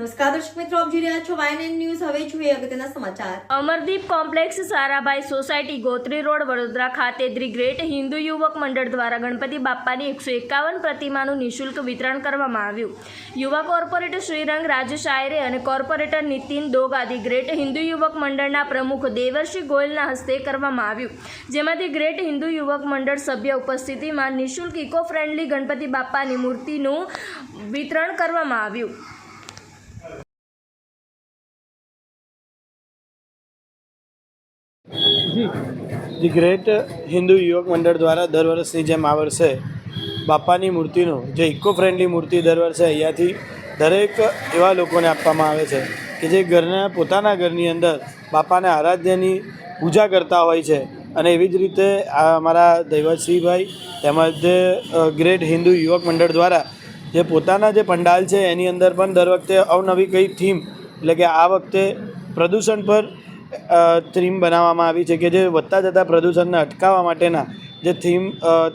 નમસ્કાર દર્શક મિત્રો Amardeep complex Sarabhai society Gotri road Vadodara ખાતે ધી ગ્રેટ હિન્દુ યુવક મંડળ દ્વારા ગણપતિ બાપ્પાની એકસો એકાવન પ્રતિમાનું નિઃશુલ્ક વિતરણ કરવામાં આવ્યું. યુવા કોર્પોરેટર શ્રીરંગ રાજેશ આયરે અને corporator Nitin Doga the great Hindu Yuvak મંડળના પ્રમુખ દેવર્ષિ ગોયલના હસ્તે કરવામાં આવ્યું. જેમાં ધી ગ્રેટ હિન્દુ યુવક મંડળ સભ્ય ઉપસ્થિતિમાં નિઃશુલ્ક ઇકો ફ્રેન્ડલી ગણપતિ બાપ્પાની મૂર્તિનું વિતરણ કરવામાં આવ્યું. ધી ગ્રેટ હિન્દુ યુવક મંડળ દ્વારા દર વર્ષની જેમ આ વર્ષે બાપાની મૂર્તિનું, જે ઇકો ફ્રેન્ડલી મૂર્તિ દર વર્ષે અહીંયાથી દરેક એવા લોકોને આપવામાં આવે છે કે જે ઘરના, પોતાના ઘરની અંદર બાપાને આરાધ્યની પૂજા કરતા હોય છે. અને એવી જ રીતે આ અમારા દૈવતસિંહભાઈ તેમજ ગ્રેટ હિન્દુ યુવક મંડળ દ્વારા જે પોતાના જે પંડાલ છે એની અંદર પણ દર વખતે અવનવી કઈ થીમ, એટલે કે આ વખતે પ્રદૂષણ પર થીમ બનાવવામાં આવી છે કે જે વધતા જતા પ્રદૂષણને અટકાવવા માટેના જે થીમ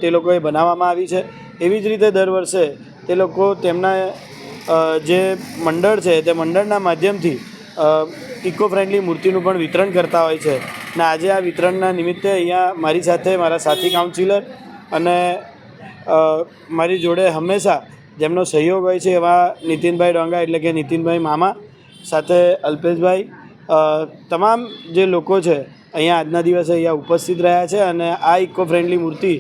તે લોકોએ બનાવવામાં આવી છે. એવી જ રીતે દર વર્ષે તે લોકો તેમના જે મંડળ છે તે મંડળના માધ્યમથી ઇકો ફ્રેન્ડલી મૂર્તિનું પણ વિતરણ કરતા હોય છે. ને આજે આ વિતરણના નિમિત્તે અહીંયા મારી સાથે મારા સાથી કાઉન્સિલર અને મારી જોડે હંમેશા જેમનો સહયોગ હોય છે એવા નીતિનભાઈ ડોંગા એટલે કે નીતિનભાઈ મામા, સાથે અલ્પેશભાઈ તમામ જે લોકો છે, અહીંયા આજના દિવસે અહીંયા ઉપસ્થિત રહ્યા છે અને આ ઇકો ફ્રેન્ડલી મૂર્તિ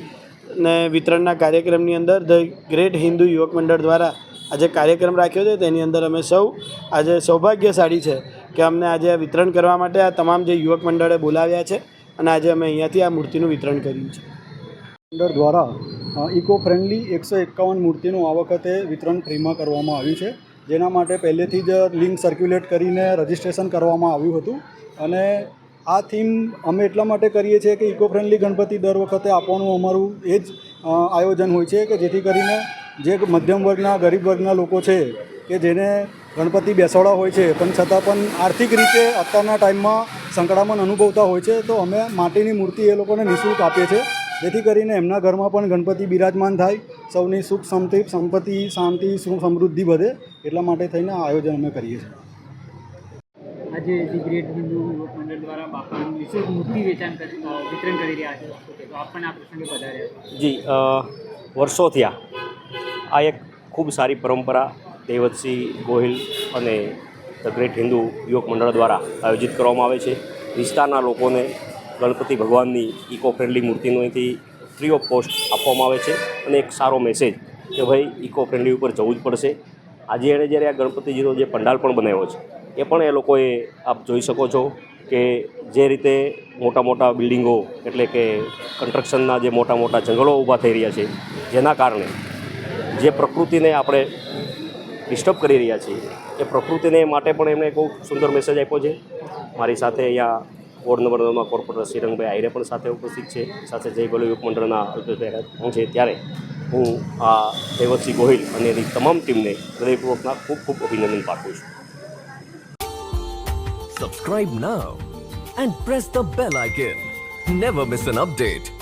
ને વિતરણના કાર્યક્રમની અંદર ધ ગ્રેટ હિન્દુ યુવક મંડળ દ્વારા આજે કાર્યક્રમ રાખ્યો છે. તેની અંદર અમે સૌ આજે સૌભાગ્યશાળી છે કે અમને આજે આ વિતરણ કરવા માટે આ તમામ જે યુવક મંડળે બોલાવ્યા છે અને આજે અમે અહીંયાથી આ મૂર્તિનું વિતરણ કર્યું છે. મંડળ દ્વારા ઇકો ફ્રેન્ડલી એકસો એકાવન મૂર્તિનું આ વખતે વિતરણ ફ્રીમાં કરવામાં આવ્યું છે. જેના માટે પહેલેથી જ લિંક સર્ક્યુલેટ કરીને રજિસ્ટ્રેશન કરવામાં આવ્યું હતું. અને આ થીમ અમે એટલા માટે કરીએ છીએ કે ઇકો ફ્રેન્ડલી ગણપતિ દર વખતે આપવાનું અમારું એ જ આયોજન હોય છે કે જેથી કરીને જે મધ્યમ વર્ગના, ગરીબ વર્ગના લોકો છે કે જેને ગણપતિ બેસાડા હોય છે, પણ છતાં પણ આર્થિક રીતે અત્યારના ટાઈમમાં સંકળામણ અનુભવતા હોય છે, તો અમે માટીની મૂર્તિ એ લોકોને નિઃશુલ્ક આપીએ છીએ. જેથી કરીને એમના ઘરમાં પણ ગણપતિ બિરાજમાન થાય, સૌની સુખ સમૃદ્ધિ સંપત્તિ, શાંતિ સુખ સમૃદ્ધિ વધે. એટલા માટે થઈને આયોજન અમે કરીએ છીએ. આજે ધી ગ્રેટ હિન્દુ યુવક મંડળ દ્વારા બાપાનું વિશેષ મૂર્તિ વેચાણ વિતરણ કરી રહ્યા છે. તો આપ પણ આ પ્રસંગે પધાર્યા જી વર્ષો વર્ષોથી આ આ એક ખૂબ સારી પરંપરા દેવતસિંહ ગોહિલ અને ધ ગ્રેટ હિન્દુ યુવક મંડળ દ્વારા આયોજિત કરવામાં આવે છે. વિસ્તારના લોકોને ગણપતિ ભગવાનની ઇકો ફ્રેન્ડલી મૂર્તિનું અહીંથી ફ્રી ઓફ કોસ્ટ આપવામાં આવે છે અને એક સારો મેસેજ કે ભાઈ ઇકો ફ્રેન્ડલી ઉપર જવું જ પડશે. આજે એણે જ્યારે આ ગણપતિજીનો જે પંડાલ પણ બનાવ્યો છે, એ પણ એ લોકોએ આપ જોઈ શકો છો કે જે રીતે મોટા મોટા બિલ્ડિંગો એટલે કે કન્સ્ટ્રક્શનના જે મોટા મોટા જંગલો ઊભા થઈ રહ્યા છે, જેના કારણે જે પ્રકૃતિને આપણે ડિસ્ટર્બ કરી રહ્યા છીએ, એ પ્રકૃતિને માટે પણ એમણે બહુ સુંદર મેસેજ આપ્યો છે. મારી સાથે અહીંયા વોર્ડ નંબર નવમાં કોર્પોરેટર શ્રીરંગભાઈ આયરે પણ સાથે ઉપસ્થિત છે, સાથે જય બોલો યુગ મંડળના અલ્પેશભાઈ છે ત્યારે. હું આ દેવતસિંહ ગોહિલ અને એની તમામ ટીમને હૃદયપૂર્વકના ખૂબ ખૂબ અભિનંદન પાઠવું છું Subscribe now and press the bell icon. Never miss an update.